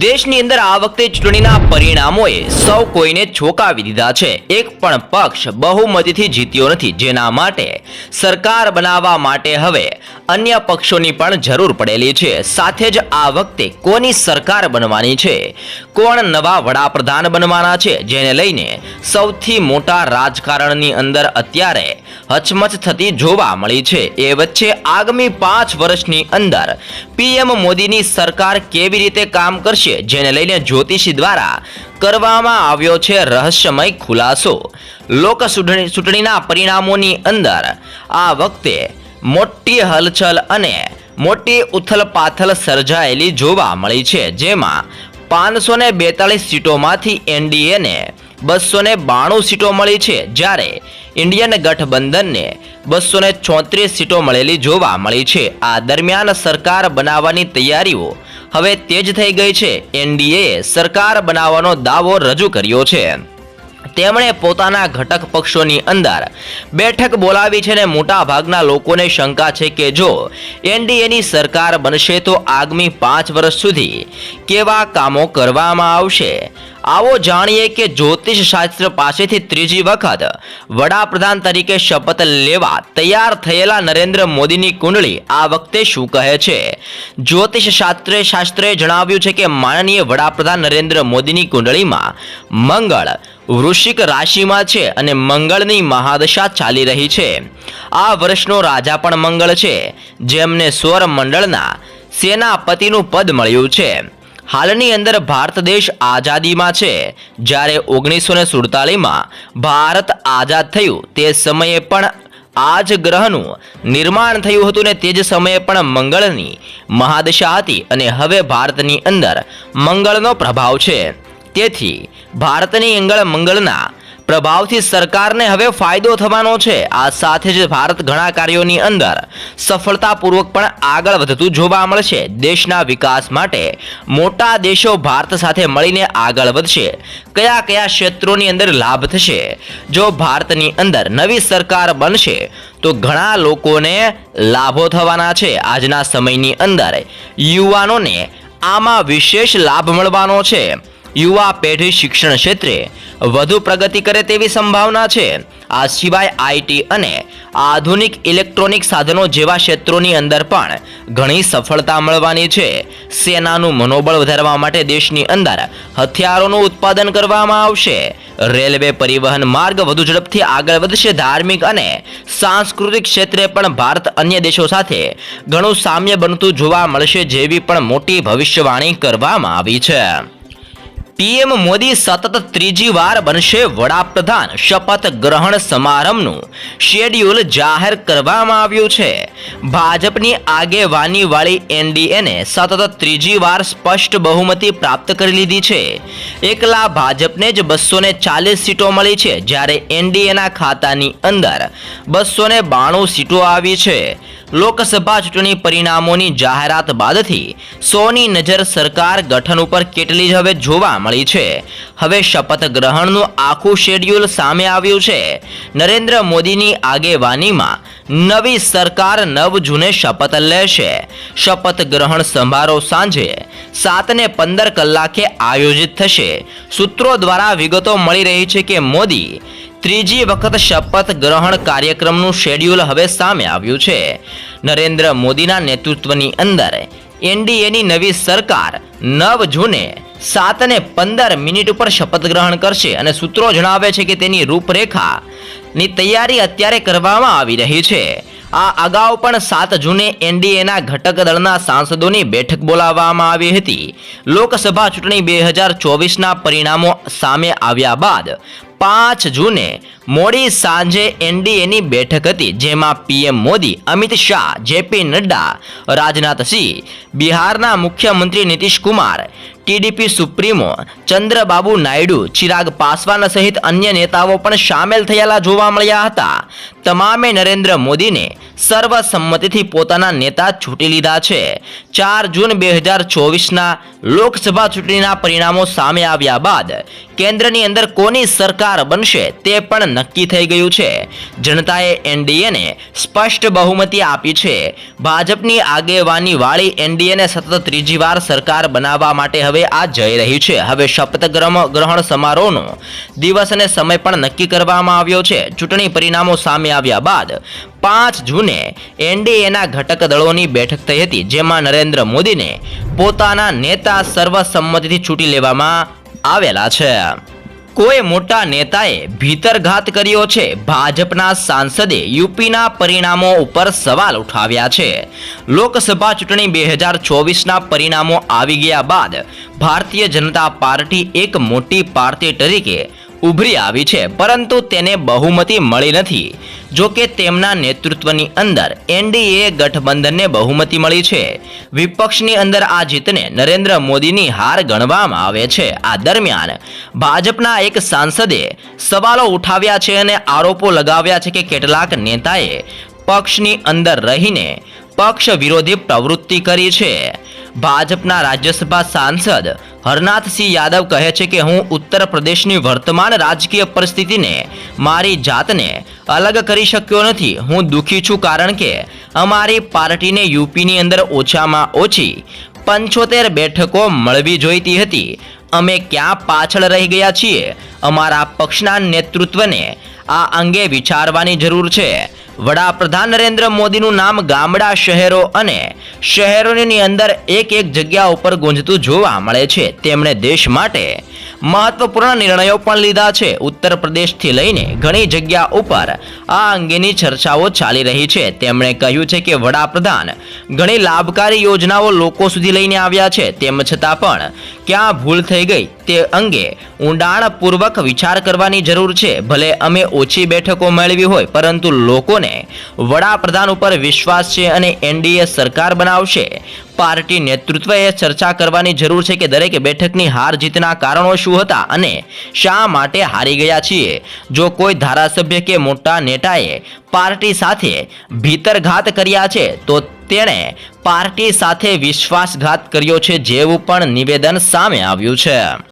દેશની અંદર આ વખતે ચૂંટણીના પરિણામોએ સૌ કોઈને છોકાવી દીધા છે. એક પણ પક્ષ બહુમતીથી જીત્યો નથી, જેના માટે સરકાર બનાવવા માટે હવે અન્ય પક્ષોની પણ જરૂર પડેલી છે. સાથે જ આ વખતે કોની સરકાર બનવાની છે? કોણ નવા વડાપ્રધાન બનવાના છે? જેને લઈને સૌથી મોટા રાજકારણની અંદર અત્યારે હચમચ થતી જોવા મળી છે. એ વચ્ચે આગામી પાંચ વર્ષની અંદર પીએમ મોદીની સરકાર કેવી રીતે કામ કરશે, જેને લઈને જ્યોતિષી દ્વારા કરવામાં આવ્યો છે રહસ્યમય ખુલાસો. લોક ચૂંટણી ચૂંટણીના પરિણામોની અંદર આ વખતે મોટી હલચલ અને મોટી ઉથલપાથલ સર્જાયેલી જોવા મળી છે, જેમાં પાંચસો ને બેતાળીસ સીટોમાંથી એનડીએને બસો ને બાણું સીટો મળી છે જ્યારે ઇન્ડિયન ગઠબંધનને બસો ને ચોત્રીસ સીટો મળેલી જોવા મળી છે. આ દરમિયાન સરકાર બનાવવાની તૈયારીઓ હવે તેજ થઈ ગઈ છે. એનડીએ સરકાર બનાવવાનો દાવો રજૂ કર્યો છે. તેમણે પોતાના ઘટક પક્ષોની અંદર બેઠક બોલાવી છે અને મોટાભાગના લોકોને શંકા છે કે જો એનડીએની સરકાર બનશે તો આગામી પાંચ વર્ષ સુધી કેવા કામો કરવામાં આવશે? આવો જાણીએ કે જ્યોતિષ શાસ્ત્ર પાસેથી ત્રીજી વખત વડાપ્રધાન તરીકે શપથ લેવા તૈયાર થયેલા નરેન્દ્ર મોદીની કુંડળી આ વખતે શું કહે છે? જ્યોતિષ શાસ્ત્રે શાસ્ત્રે જણાવ્યું છે કે માનનીય વડાપ્રધાન નરેન્દ્ર મોદીની કુંડળીમાં મંગળ વૃશ્ચિક રાશિમાં છે અને મંગળની મહાદશા ચાલી રહી છે. આ વર્ષનો રાજા પણ મંગળ છે, જેમને સ્વર મંડળના સેનાપતિનું પદ મળ્યું છે. હાલની અંદર ભારત દેશ આઝાદીમાં છે, જ્યારે ઓગણીસો ને સુડતાલીસમાં ભારત આઝાદ થયું તે સમયે પણ આ જ ગ્રહનું નિર્માણ થયું હતું ને તે જ સમયે પણ મંગળની મહાદશા હતી અને હવે ભારતની અંદર મંગળનો પ્રભાવ છે. તેથી ભારતની અંગળ મંગળના પ્રભાવથી સરકારને હવે ફાયદો થવાનો છે. આ સાથે જ ભારત ઘણા કાર્યોની અંદર સફળતાપૂર્વક પણ આગળ વધતું જોવા મળશે. દેશના વિકાસ માટે મોટા દેશો ભારત સાથે મળીને આગળ વધશે. કયા કયા ક્ષેત્રોની અંદર લાભ થશે? જો ભારતની અંદર નવી સરકાર બનશે, તો ઘણા લોકોને લાભો થવાના છે. આજના સમયની અંદર યુવાનોને આમાં વિશેષ લાભ મળવાનો છે. યુવા પેઢી શિક્ષણ ક્ષેત્રે વધુ પ્રગતિ કરે તેવી સંભાવના છે. આ સિવાય આઈટી અને આધુનિક ઇલેક્ટ્રોનિક સાધનો જેવા ક્ષેત્રોની અંદર પણ ઘણી સફળતા મળવાની છે. સેનાનું મનોબળ વધારવા માટે દેશની અંદર હથિયારોનું ઉત્પાદન કરવામાં આવશે. રેલવે પરિવહન માર્ગ વધુ ઝડપથી આગળ વધશે. ધાર્મિક અને સાંસ્કૃતિક ક્ષેત્રે પણ ભારત અન્ય દેશો સાથે ઘણું સામ્ય બનતું જોવા મળશે જેવી પણ મોટી ભવિષ્યવાણી કરવામાં આવી છે. પીએમ મોદી સતત ત્રીજી વાર બનશે વડાપ્રધાન. શપથ ગ્રહણ સમારંભનું શેડ્યુલ જાહેર કરવામાં આવ્યું છે. ભાજપની આગેવાની વાળી એનડીએને સતત ત્રીજી વાર સ્પષ્ટ બહુમતી પ્રાપ્ત કરી લીધી છે. એકલા ભાજપને જ બસો ચાલીસ સીટો મળી છે, જ્યારે એનડીએના ખાતાની અંદર બસો બાણું સીટો આવી છે. લોકસભા ચૂંટણી પરિણામોની જાહેરાત બાદથી સોની નજર સરકાર ગઠન ઉપર કેટલી જ હવે જોવા મળી છે. હવે શપથ ગ્રહણનું આખું શેડ્યુલ સામે આવ્યું છે. નરેન્દ્ર મોદીની આગેવાનીમાં નવી સરકાર નવ જૂને શપથ લેશે. શપથ ગ્રહણ સમારોહ સાંજે સાતને પંદર કલાકે આયોજિત થશે. સૂત્રો દ્વારા વિગતો મળી રહી છે કે મોદી ત્રીજી વખત શપથ ગ્રહણ કાર્યક્રમનું શેડ્યુલ હવે સામે આવ્યું છે. નરેન્દ્ર મોદીના નેતૃત્વની અંદર એનડીએની નવી સરકાર નવ જૂને સાત અને પંદર મિનિટ ઉપર શપથ ગ્રહણ કરશે અને સૂત્રો જણાવે છે કે તેની રૂપરેખા ની તૈયારી અત્યારે કરવામાં આવી રહી છે. આ અગાઉ પણ સાત જૂને એનડીએના ઘટક દળના સાંસદોની બેઠક બોલાવવામાં આવી હતી. લોકસભા ચૂંટણી બે હજાર ચોવીસના પરિણામો સામે આવ્યા બાદ પાંચ જૂને મોડી સાંજે એનડીએની બેઠક હતી, જેમાં પીએમ મોદી, અમિત શાહ, જેપી નડ્ડા, રાજનાથસિંહ, બિહારના મુખ્યમંત્રી નીતિશ કુમાર ટીડીપી સુપ્રીમો, ચંદ્રબાબુ નાયડુ, ચિરાગ પાસવાન સહિત અન્ય નેતાઓ પણ સામેલ થયેલા જોવા મળ્યા હતા. તમામે નરેન્દ્ર મોદીને સર્વસંમતિથી પોતાના નેતા છૂટી લીધા છે. ચાર જૂન બે હજાર ચોવીસના લોકસભા ચૂંટણીના પરિણામો સામે આવ્યા બાદ કેન્દ્રની અંદર કોની સરકાર બનશે તે પણ નક્કી થઈ ગયું છે. જનતાએ એનડીએને સ્પષ્ટ બહુમતી આપી છે. ભાજપની આગેવાની વાળી એનડીએને સતત ત્રીજી વાર સરકાર બનાવવા માટે હવે આ જઈ રહ્યું છે. હવે શપથ ગ્રહણ સમારોહનો દિવસ અને સમય પણ નક્કી કરવામાં આવ્યો છે. ચૂંટણી પરિણામો સામે આવ્યા બાદ પાંચ જૂને એનડીએના ઘટક દળોની બેઠક થઈ હતી, જેમાં નરેન્દ્ર મોદીને પોતાના નેતા સર્વસંમતિથી ચૂંટી લેવામાં આવેલા છે. કોઈ મોટા નેતાએ ભીતરઘાત કર્યો છે. ભાજપના સાંસદે યુપીના પરિણામો ઉપર સવાલ ઉઠાવ્યા છે. લોકસભા ચૂંટણી બે હજાર ચોવીસના પરિણામો આવી ગયા બાદ ભારતીય જનતા પાર્ટી એક મોટી પાર્ટી તરીકે ઉભરી આવી છે, પરંતુ તેને બહુમતી મળી નથી. જો કે તેમના નેતૃત્વની અંદર એનડીએ ગઠબંધનને બહુમતી મળી છે. વિપક્ષની અંદર આ જીતને નરેન્દ્ર મોદીની હાર ગણવામાં આવે છે. આ દરમિયાન ભાજપના એક સાંસદે સવાલો ઉઠાવ્યા છે અને આરોપો લગાવ્યા છે કે કેટલાક નેતાએ પક્ષની અંદર રહીને પક્ષ વિરોધી પ્રવૃત્તિ કરી છે. ભાજપના રાજ્યસભા સાંસદ હરનાથસિંહ યાદવ કહે છે કે હું ઉત્તર પ્રદેશની વર્તમાન રાજકીય પરિસ્થિતિને, મારી જાતને અલગ કરી શક્યો નથી. હું દુઃખી છું કારણ કે અમારી પાર્ટીને યુપીની અંદર ઓછામાં ઓછી પંચોતેર બેઠકો મળવી જોઈતી હતી. અમે ક્યાં પાછળ રહી ગયા છીએ? અમારા પક્ષના નેતૃત્વને આ અંગે વિચારવાની જરૂર છે. વડાપ્રધાન નરેન્દ્ર મોદીનું નામ ગામડા શહેરો અને શહેરોની અંદર એક એક જગ્યા ઉપર ગુંજતું જોવા મળે છે. તેમણે દેશ માટે મહત્વપૂર્ણ નિર્ણયો પણ લીધા છે. ઉત્તર પ્રદેશથી લઈને ઘણી જગ્યા ઉપર આ અંગેની ચર્ચાઓ ચાલી રહી છે. તેમણે કહ્યું છે કે વડાપ્રધાન ઘણી લાભકારી યોજનાઓ લોકો સુધી લઈને આવ્યા છે. તેમ છતાં પણ ક્યાં ભૂલ થઈ ગઈ તે અંગે ઊંડાણપૂર્વક વિચાર કરવાની જરૂર છે. ભલે અમે ઓછી બેઠકો મેળવી હોય, પરંતુ લોકોને વડાપ્રધાન ઉપર વિશ્વાસ છે અને એનડીએ સરકાર બનાવશે. પાર્ટી નેતૃત્વએ ચર્ચા કરવાની જરૂર છે કે દરેક બેઠકની હાર જીતના કારણો શું હતા અને શા માટે હારી ગયા છીએ? જો કોઈ ધારાસભ્ય કે મોટા નેતાએ પાર્ટી સાથે ભીતરઘાત કર્યા છે, તો તેણે પાર્ટી સાથે વિશ્વાસઘાત કર્યો છે જેવું પણ નિવેદન સામે આવ્યું છે.